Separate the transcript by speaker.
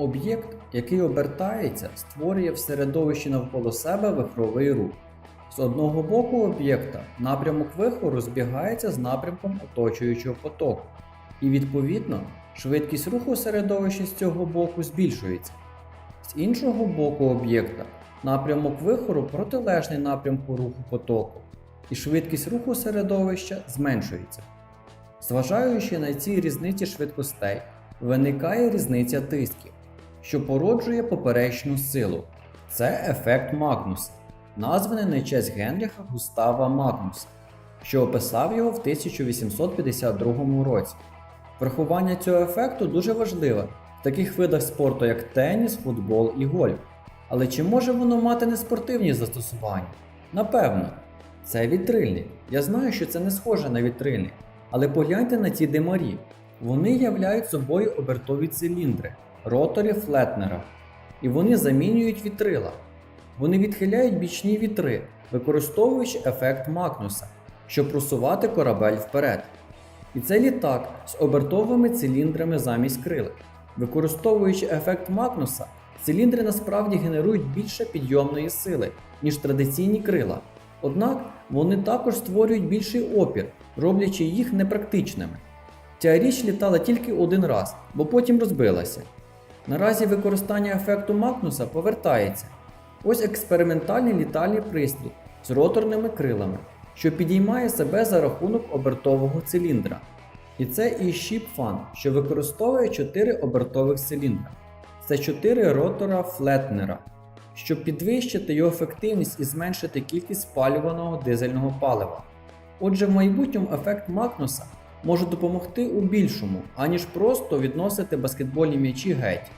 Speaker 1: Об'єкт, який обертається, створює в середовищі навколо себе вихровий рух. З одного боку об'єкта напрямок вихору збігається з напрямком оточуючого потоку, і відповідно швидкість руху середовища з цього боку збільшується. З іншого боку об'єкта напрямок вихору протилежний напрямку руху потоку, і швидкість руху середовища зменшується. Зважаючи на ці різниці швидкостей, виникає різниця тисків, що породжує поперечну силу. Це ефект Магнуса, названий на честь Генріха Густава Магнуса, що описав його в 1852 році. Врахування цього ефекту дуже важливе в таких видах спорту, як теніс, футбол і гольф. Але чи може воно мати неспортивні застосування? Напевно, це вітрильник. Я знаю, що це не схоже на вітрильник, але погляньте на ці димарі. Вони являють собою обертові циліндри, ротори флетнера, і вони замінюють вітрила. Вони відхиляють бічні вітри, використовуючи ефект Магнуса, щоб просувати корабель вперед. І це літак з обертовими циліндрами замість крилик. Використовуючи ефект Магнуса, циліндри насправді генерують більше підйомної сили, ніж традиційні крила. Однак вони також створюють більший опір, роблячи їх непрактичними. Ця річ літала тільки один раз, бо потім розбилася. Наразі використання ефекту Магнуса повертається. Ось експериментальний літальний пристрій з роторними крилами, що підіймає себе за рахунок обертового циліндра. І це і Fan, що використовує 4 обертових циліндра. Це 4 ротора флетнера, щоб підвищити його ефективність і зменшити кількість спалюваного дизельного палива. Отже, в майбутньому ефект Магнуса може допомогти у більшому, аніж просто відносити баскетбольні м'ячі геть.